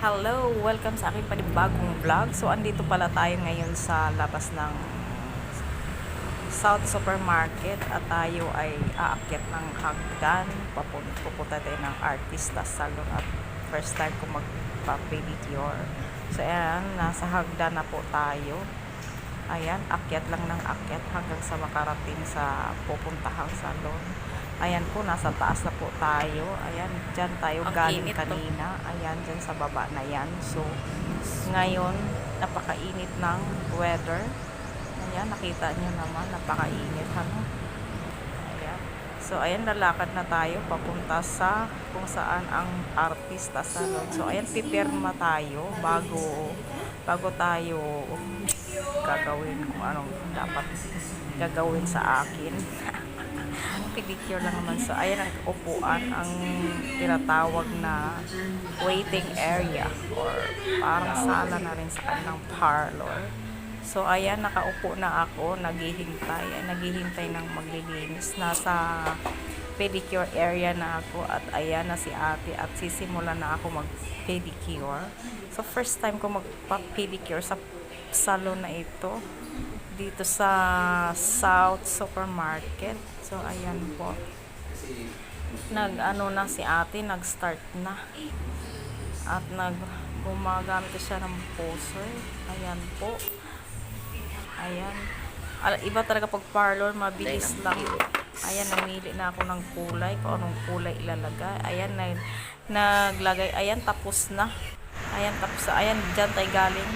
Hello! Welcome sa aking panibagong vlog. So, andito pala tayo ngayon sa labas ng South Supermarket at tayo ay aakyat ng hagdan. Pupunta tayo ng artista salon at first time ko magpa-pedicure. So, ayan, nasa hagdan na po tayo. Ayan, akyat lang ng akyat hanggang sa makarating sa pupuntahang salon. Ayan po, nasa taas na po tayo. Ayan, dyan tayo Ang galing kanina. Ayan, dyan sa baba na yan. So, ngayon, napakainit ng weather. Ayan, nakita nyo naman, napakainit. Ano? Ayan. So, ayan, lalakad na tayo papunta sa kung saan ang artista salon. So, ayan, pipirma tayo bago bago tayo gagawin kung anong dapat gagawin sa akin. Pedicure lang naman. So, ayan ang upuan, ang tinatawag na waiting area or parang sala na rin sa kanilang parlor. So, ayan, nakaupo na ako, naghihintay, ay, naghihintay ng maglilinis. Nasa pedicure area na ako at ayan na si ate at sisimulan na ako mag-pedicure. So, first time ko magpa-pedicure sa salon na ito dito sa South Supermarket. So, ayan po. Nag, ano na si ate, nag-start na. At nag, gumagamit siya ng poser. Ayan po. Ayan. Iba talaga pag parlor, mabilis lang. Ayan, namili na ako ng kulay, kung anong kulay ilalagay. Ayan, nag, naglagay. Ayan, tapos na. Ayan, tapos na. Ayan, dyan tayo galing.